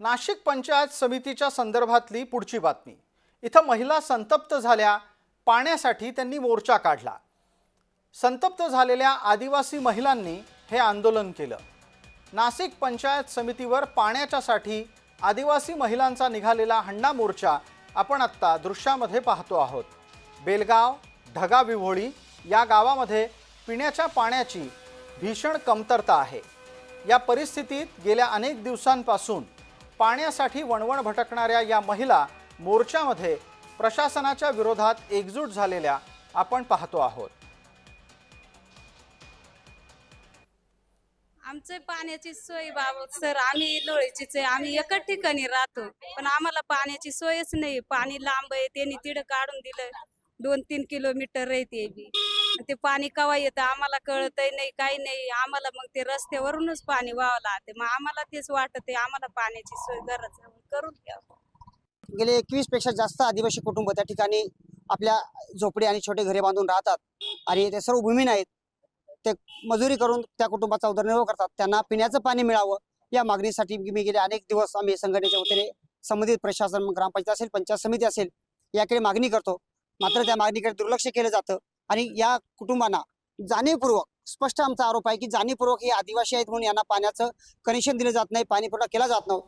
नाशिक पंचायत समितीच्या संदर्भातली पुढची बातमी. इथं महिला संतप्त झाल्या पाण्यासाठी त्यांनी मोर्चा काढला. संतप्त झालेल्या आदिवासी महिलांनी हे आंदोलन केलं. नाशिक पंचायत समितीवर पाण्याच्यासाठी आदिवासी महिलांचा निघालेला हंडा मोर्चा आपण आत्ता दृश्यामध्ये पाहतो आहोत. बेलगाव ढगाविव्होळी या गावामध्ये पिण्याच्या पाण्याची भीषण कमतरता आहे. या परिस्थितीत गेल्या अनेक दिवसांपासून पाण्यासाठी वणवण भटकणाऱ्या या महिला मोर्चामध्ये प्रशासनाच्या विरोधात एकजूट झालेल्या आपण पाहतो आहोत. आमचे पाण्याची सोय बाबत सर आम्ही लोळीचीच आहे. आम्ही एकच ठिकाणी राहतो पण आम्हाला पाण्याची सोयच नाही. पाणी लांब आहे त्यांनी तिड काढून दिलं. दोन तीन किलोमीटर आहे ते बी. ते पाणी कवा येतं? आम्हाला कळतही नाही काही नाही. आम्हाला मग ते रस्त्यावरूनच पाणी व्हावं लागते. मग आम्हाला तेच वाटत आम्हाला पाण्याची सोय गरज करून घ्या. गेले एकवीसपेक्षा जास्त आदिवासी कुटुंब त्या ठिकाणी आपल्या झोपडी आणि छोटे घरे बांधून राहतात. आणि ते सर्व भूमीन आहेत. ते मजुरी करून त्या कुटुंबाचा उदरनिर्वाह करतात. त्यांना पिण्याचं पाणी मिळावं. या मागणीसाठी मी गेले अनेक दिवस आम्ही संघटनेच्या वतीने संबंधित प्रशासन ग्रामपंचायत असेल पंचायत समिती असेल याकडे मागणी करतो. मात्र त्या मागणीकडे दुर्लक्ष केलं जातं. आणि या कुटुंबांना जाणीवपूर्वक स्पष्ट आमचा आरोप आहे की जाणीवपूर्वक हे आदिवासी आहेत म्हणून यांना पाण्याचं कनेक्शन दिलं जात नाही पाणी पुरवठा केला जात नाही